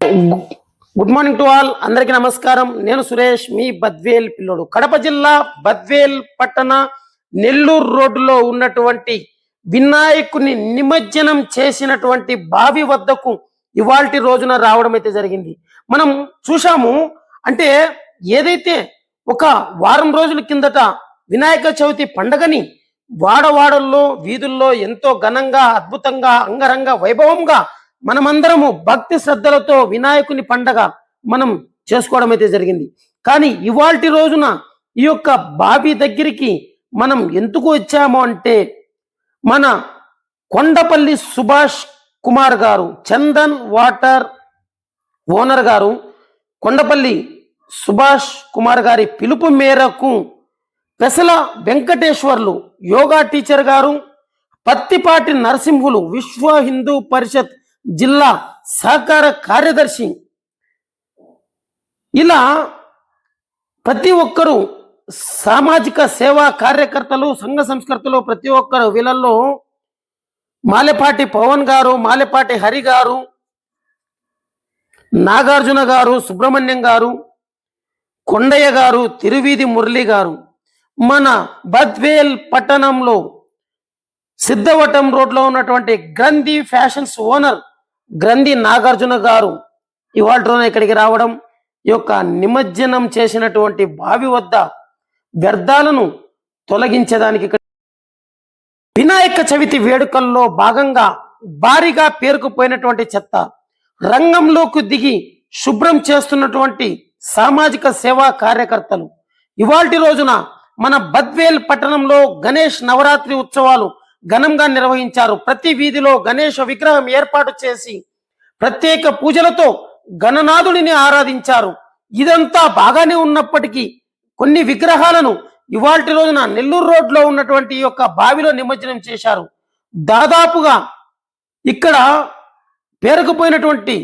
Good morning to all. అందరికీ నమస్కారం. నేను సురేష్ మీ బద్వేల్ పిల్లోడు. కడప జిల్లా బద్వేల్ పట్టణ నెల్లూరు రోడ్డులో ఉన్నటువంటి వినాయకుని నిమజ్జనం చేసినటువంటి బావి వద్దకు ఇవాల్టి రోజున రావడం అయితే జరిగింది. మనం చూశాము అంటే ఏదైతే ఒక వారం రోజుల కిందట వినాయక చవితి పండగని వాడవాడల్లో వీధుల్లో ఎంతో ఘనంగా అద్భుతంగా అంగరంగ వైభవంగా మనమందరము భక్తి శ్రద్ధలతో వినాయకుని పండగ మనం చేసుకోవడం అయితే జరిగింది. కానీ ఇవాల్టి రోజున ఈ యొక్క బావి దగ్గరికి మనం ఎందుకు వచ్చాము అంటే మన కొండపల్లి సుభాష్ కుమార్ గారు చందన్ వాటర్ ఓనర్ గారు కొండపల్లి సుభాష్ కుమార్ గారి పిలుపు మేరకు పెసల వెంకటేశ్వర్లు యోగా టీచర్ గారు పత్తిపాటి నరసింహులు విశ్వ హిందూ పరిషత్ జిల్లా సహకార కార్యదర్శి. ఇలా ప్రతి ఒక్కరూ సామాజిక సేవా కార్యకర్తలు సంఘ సంస్కర్తలు ప్రతి ఒక్కరు వీళ్ళల్లో మాలెపాటి పవన్ గారు మాలెపాటి హరి గారు నాగార్జున గారు సుబ్రహ్మణ్యం గారు కొండయ్య గారు తిరువీధి మురళి గారు. మన బద్వేల్ పట్టణంలో సిద్ధవటం రోడ్లో ఉన్నటువంటి గ్రంథి ఫ్యాషన్స్ ఓనర్ గ్రంథి నాగార్జున గారు ఇవాళ ఇక్కడికి రావడం ఈ యొక్క నిమజ్జనం చేసినటువంటి బావి వద్ద వ్యర్థాలను తొలగించడానికి వినాయక చవితి వేడుకల్లో భాగంగా భారీగా పేరుకుపోయినటువంటి చెత్త రంగంలోకి దిగి శుభ్రం చేస్తున్నటువంటి సామాజిక సేవా కార్యకర్తలు. ఇవాల్టి రోజున మన బద్వేల్ పట్టణంలో గణేష్ నవరాత్రి ఉత్సవాలు ఘనంగా నిర్వహించారు. ప్రతి వీధిలో గణేష విగ్రహం ఏర్పాటు చేసి ప్రత్యేక పూజలతో గణనాథుడిని ఆరాధించారు. ఇదంతా బాగానే ఉన్నప్పటికీ కొన్ని విగ్రహాలను ఇవాల్టి రోజున నెల్లూరు రోడ్లో ఉన్నటువంటి ఈ యొక్క బావిలో నిమజ్జనం చేశారు. దాదాపుగా ఇక్కడ పేరుకుపోయినటువంటి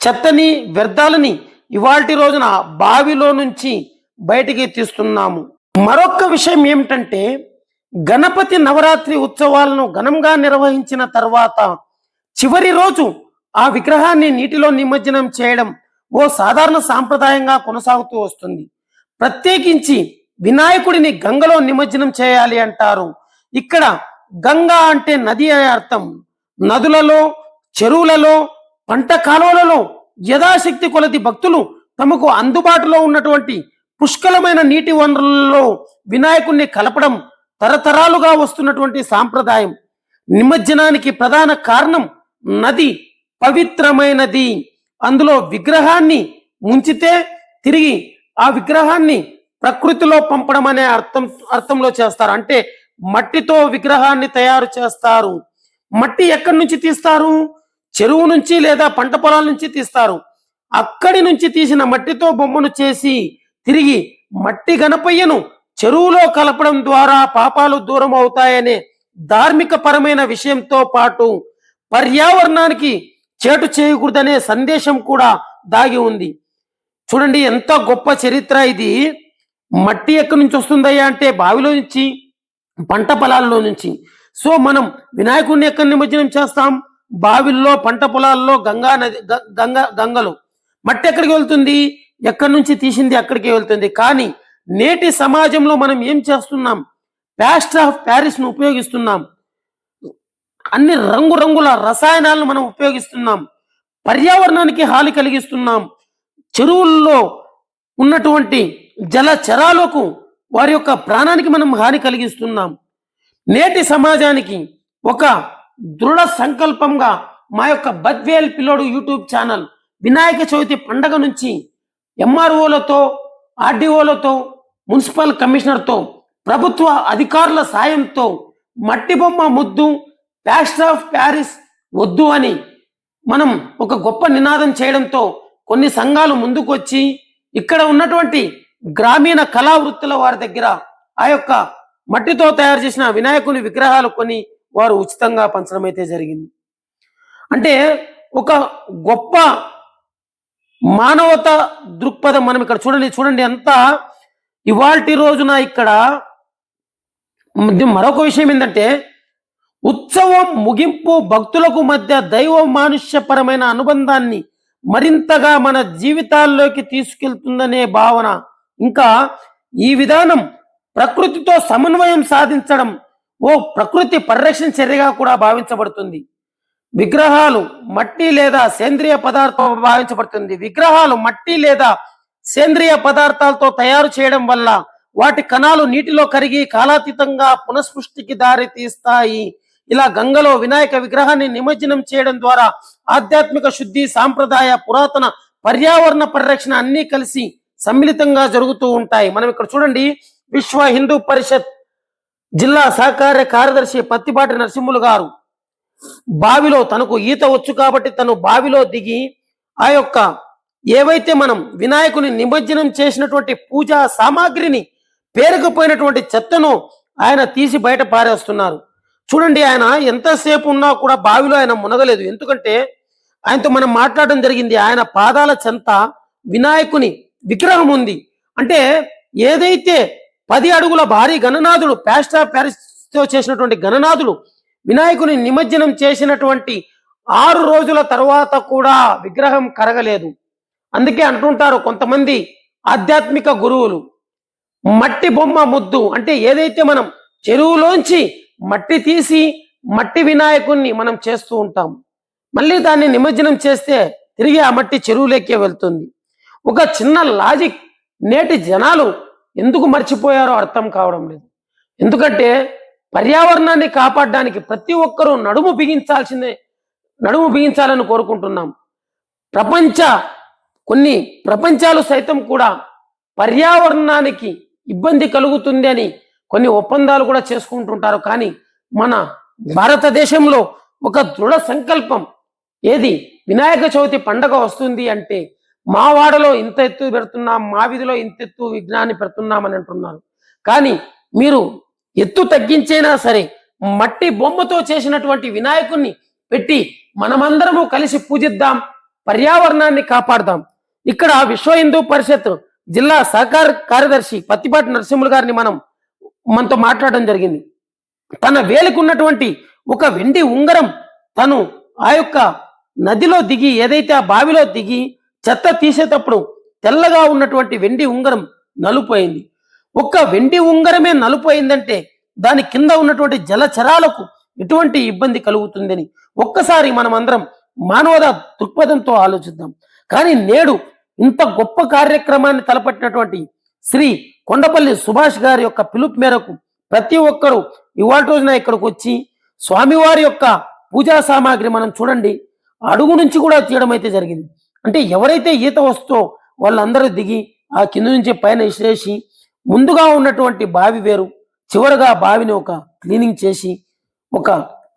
చెత్తని వ్యర్థాలని ఇవాల్టి రోజున బావిలో నుంచి బయటికి తీస్తున్నాము. మరొక విషయం ఏమిటంటే గణపతి నవరాత్రి ఉత్సవాలను ఘనంగా నిర్వహించిన తర్వాత చివరి రోజు ఆ విగ్రహాన్ని నీటిలో నిమజ్జనం చేయడం ఓ సాధారణ సాంప్రదాయంగా కొనసాగుతూ వస్తుంది. ప్రత్యేకించి వినాయకుడిని గంగలో నిమజ్జనం చేయాలి అంటారు. ఇక్కడ గంగా అంటే నది అనే అర్థం. నదులలో చెరువులలో పంట కాలువలలో యథాశక్తి కొలది భక్తులు తమకు అందుబాటులో ఉన్నటువంటి పుష్కలమైన నీటి వనరులలో వినాయకుడిని కలపడం తరతరాలుగా వస్తున్నటువంటి సాంప్రదాయం. నిమజ్జనానికి ప్రధాన కారణం నది పవిత్రమైనది. అందులో విగ్రహాన్ని ఉంచితే తిరిగి ఆ విగ్రహాన్ని ప్రకృతిలో పంపడం అనే అర్థం అర్థంలో చేస్తారు. అంటే మట్టితో విగ్రహాన్ని తయారు చేస్తారు. మట్టి ఎక్కడి నుంచి తీస్తారు? చెరువు నుంచి లేదా పంట పొలాల నుంచి తీస్తారు. అక్కడి నుంచి తీసిన మట్టితో బొమ్మను చేసి తిరిగి మట్టి గణపయ్యను చెరువులో కలపడం ద్వారా పాపాలు దూరం అవుతాయనే ధార్మిక పరమైన విషయంతో పాటు పర్యావరణానికి చేటు చేయకూడదనే సందేశం కూడా దాగి ఉంది. చూడండి ఎంత గొప్ప చరిత్ర ఇది. మట్టి ఎక్కడి నుంచి వస్తుందయ్యా అంటే బావిలో నుంచి పంట పొలాల్లో నుంచి. సో మనం వినాయకుడిని ఎక్కడ నిమజ్జనం చేస్తాం? బావిల్లో పంట పొలాల్లో గంగా నది గంగ గంగలో. మట్టి ఎక్కడికి వెళ్తుంది? ఎక్కడి నుంచి తీసింది? అక్కడికి వెళ్తుంది. కానీ నేటి సమాజంలో మనం ఏం చేస్తున్నాం? ప్యాస్ట్ ఆఫ్ ప్యారిస్ను ఉపయోగిస్తున్నాం. అన్ని రంగురంగుల రసాయనాలను మనం ఉపయోగిస్తున్నాం. పర్యావరణానికి హాని కలిగిస్తున్నాం. చెరువుల్లో ఉన్నటువంటి జలచరాలకు వారి యొక్క ప్రాణానికి మనం హాని కలిగిస్తున్నాం. నేటి సమాజానికి ఒక దృఢ సంకల్పంగా మా యొక్క బద్వేల్ పిల్లోడు యూట్యూబ్ ఛానల్ వినాయక చవితి పండగ నుంచి ఎంఆర్ఓలతో ఆర్డీఓలతో మున్సిపల్ కమిషనర్తో ప్రభుత్వ అధికారుల సాయంతో మట్టి బొమ్మ ముద్దు ప్యాస్ట్ ఆఫ్ ప్యారిస్ వద్దు అని మనం ఒక గొప్ప నినాదం చేయడంతో కొన్ని సంఘాలు ముందుకొచ్చి ఇక్కడ ఉన్నటువంటి గ్రామీణ కళా వృత్తుల వారి దగ్గర ఆ యొక్క మట్టితో తయారు చేసిన వినాయకుని విగ్రహాలు కొని వారు ఉచితంగా పంచడం అయితే జరిగింది. అంటే ఒక గొప్ప మానవత దృక్పథం మనం ఇక్కడ చూడండి చూడండి ఎంత ఇవాళ రోజున ఇక్కడ మరొక విషయం ఏంటంటే ఉత్సవం ముగింపు భక్తులకు మధ్య దైవ మానుష్యపరమైన అనుబంధాన్ని మరింతగా మన జీవితాల్లోకి తీసుకెళ్తుందనే భావన. ఇంకా ఈ విధానం ప్రకృతితో సమన్వయం సాధించడం ఓ ప్రకృతి పరిరక్షణ చర్యగా కూడా భావించబడుతుంది. విగ్రహాలు మట్టి లేదా సేంద్రియ పదార్థం భావించబడుతుంది. విగ్రహాలు మట్టి లేదా సేంద్రియ పదార్థాలతో తయారు చేయడం వల్ల వాటి కణాలు నీటిలో కరిగి కాలాతీతంగా పునఃసృష్టికి దారి తీస్తాయి ఇలా గంగలో వినాయక విగ్రహాన్ని నిమజ్జనం చేయడం ద్వారా ఆధ్యాత్మిక శుద్ధి సాంప్రదాయ పురాతన పర్యావరణ పరిరక్షణ అన్ని కలిసి సమ్మిళితంగా జరుగుతూ ఉంటాయి. మనం ఇక్కడ చూడండి విశ్వ హిందూ పరిషత్ జిల్లా సహకార్య కార్యదర్శి పత్తిపాటి నరసింహులు గారు బావిలో తనకు ఈత వచ్చు కాబట్టి తను బావిలో దిగి ఆ యొక్క ఏవైతే మనం వినాయకుని నిమజ్జనం చేసినటువంటి పూజా సామాగ్రిని పేరుకుపోయినటువంటి చెత్తను ఆయన తీసి బయట పారేస్తున్నారు. చూడండి ఆయన ఎంతసేపు ఉన్నా కూడా బావిలో ఆయన మునగలేదు. ఎందుకంటే ఆయనతో మనం మాట్లాడడం జరిగింది ఆయన పాదాల చెంత వినాయకుని విగ్రహం ఉంది. అంటే ఏదైతే పది అడుగుల భారీ గణనాథుడు ప్యాస్టా ప్యారిస్తో చేసినటువంటి గణనాథుడు వినాయకుని నిమజ్జనం చేసినటువంటి ఆరు రోజుల తర్వాత కూడా విగ్రహం కరగలేదు. అందుకే అంటుంటారు కొంతమంది ఆధ్యాత్మిక గురువులు మట్టి బొమ్మ ముద్దు అంటే ఏదైతే మనం చెరువులోంచి మట్టి తీసి మట్టి వినాయకుణ్ణి మనం చేస్తూ ఉంటాం మళ్ళీ దాన్ని నిమజ్జనం చేస్తే తిరిగి ఆ మట్టి చెరువులోకే వెళ్తుంది. ఒక చిన్న లాజిక్ నేటి జనాలు ఎందుకు మర్చిపోయారో అర్థం కావడం లేదు. ఎందుకంటే పర్యావరణాన్ని కాపాడడానికి ప్రతి ఒక్కరూ నడుము బిగించాల్సిందే నడుము బిగించాలని కోరుకుంటున్నాం. ప్రపంచ కొన్ని ప్రపంచాలు సైతం కూడా పర్యావరణానికి ఇబ్బంది కలుగుతుంది అని కొన్ని ఒప్పందాలు కూడా చేసుకుంటుంటారు. కానీ మన భారతదేశంలో ఒక దృఢ సంకల్పం ఏది? వినాయక చవితి పండగ వస్తుంది అంటే మా వాడలో ఇంత ఎత్తు పెడుతున్నాం మా వీధిలో ఇంత ఎత్తు విఘ్నాన్ని పెడుతున్నామని అంటున్నారు. కానీ మీరు ఎత్తు తగ్గించైనా సరే మట్టి బొమ్మతో చేసినటువంటి వినాయకుణ్ణి పెట్టి మనమందరము కలిసి పూజిద్దాం పర్యావరణాన్ని కాపాడదాం. ఇక్కడ విశ్వ హిందూ పరిషత్ జిల్లా సహకార కార్యదర్శి పత్తిపాటి నరసింహులు గారిని మనం మనతో మాట్లాడడం జరిగింది. తన వేలుకున్నటువంటి ఒక వెండి ఉంగరం తను ఆ యొక్క నదిలో దిగి ఏదైతే ఆ బావిలో దిగి చెత్త తీసేటప్పుడు తెల్లగా ఉన్నటువంటి వెండి ఉంగరం నలుపోయింది. ఒక్క వెండి ఉంగరమే నలుపోయిందంటే దాని కింద ఉన్నటువంటి జలచరాలకు ఎటువంటి ఇబ్బంది కలుగుతుందని ఒక్కసారి మనం అందరం మానవత దృక్పథంతో ఆలోచిద్దాం. కానీ నేడు ఇంత గొప్ప కార్యక్రమాన్ని తలపట్టినటువంటి శ్రీ కొండపల్లి సుభాష్ గారి యొక్క పిలుపు మేరకు ప్రతి ఒక్కరూ ఇవాళ రోజున ఇక్కడికి వచ్చి స్వామివారి యొక్క పూజా సామాగ్రి మనం చూడండి. అడుగు నుంచి కూడా తీయడం అయితే జరిగింది. అంటే ఎవరైతే ఈత వస్తో వాళ్ళందరూ దిగి ఆ కింద నుంచి పైన విసిరేసి ముందుగా ఉన్నటువంటి బావి వేరు చివరగా బావిని ఒక క్లీనింగ్ చేసి ఒక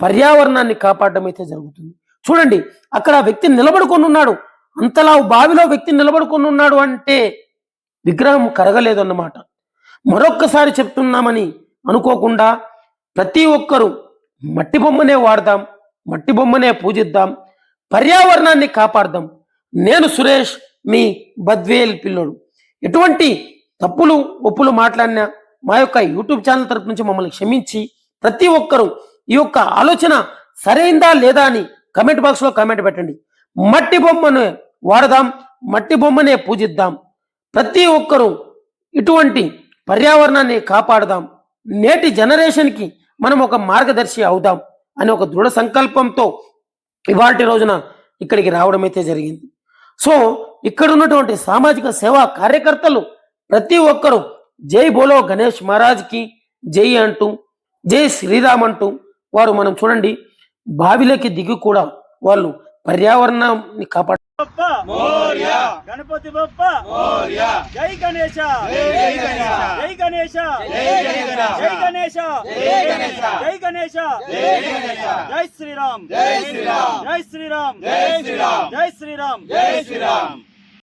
పర్యావరణాన్ని కాపాడడం అయితే జరుగుతుంది. చూడండి అక్కడ ఆ వ్యక్తి నిలబడుకొని ఉన్నాడు. అంతలా బావిలో వ్యక్తి నిలబడుకొని ఉన్నాడు అంటే విగ్రహం కరగలేదన్నమాట. మరొక్కసారి చెప్తున్నామని అనుకోకుండా ప్రతి ఒక్కరూ మట్టి బొమ్మనే వాడదాం మట్టి బొమ్మనే పూజిద్దాం పర్యావరణాన్ని కాపాడదాం. నేను సురేష్ మీ బద్వేల్ పిల్లోడు. ఎటువంటి తప్పులు ఒప్పులు మాట్లాడినా మా యొక్క యూట్యూబ్ ఛానల్ తరపు నుంచి మమ్మల్ని క్షమించి ప్రతి ఒక్కరూ ఈ యొక్క ఆలోచన సరైందా లేదా అని కమెంట్ బాక్స్లో కామెంట్ పెట్టండి. మట్టి బొమ్మను వాడదాం మట్టి బొమ్మనే పూజిద్దాం. ప్రతి ఒక్కరూ ఇటువంటి పర్యావరణాన్ని కాపాడదాం. నేటి జనరేషన్కి మనం ఒక మార్గదర్శి అవుదాం అనే ఒక దృఢ సంకల్పంతో ఇవాటి రోజున ఇక్కడికి రావడం అయితే జరిగింది. సో ఇక్కడ ఉన్నటువంటి సామాజిక సేవా కార్యకర్తలు ప్రతి ఒక్కరూ జై బోలో గణేష్ మహారాజ్కి జై అంటూ జై శ్రీరామ్ అంటూ వారు మనం చూడండి బావిలోకి దిగి కూడా వాళ్ళు పర్యావరణాన్ని కాపాడ. గణపతి బప్ప జై గణేశ. జై గణేశ. జై గణేశ. జై గణేశ. జై శ్రీరామ్. జై శ్రీరామ్. జై శ్రీరామ్. జై శ్రీరామ్. జై శ్రీరామ్.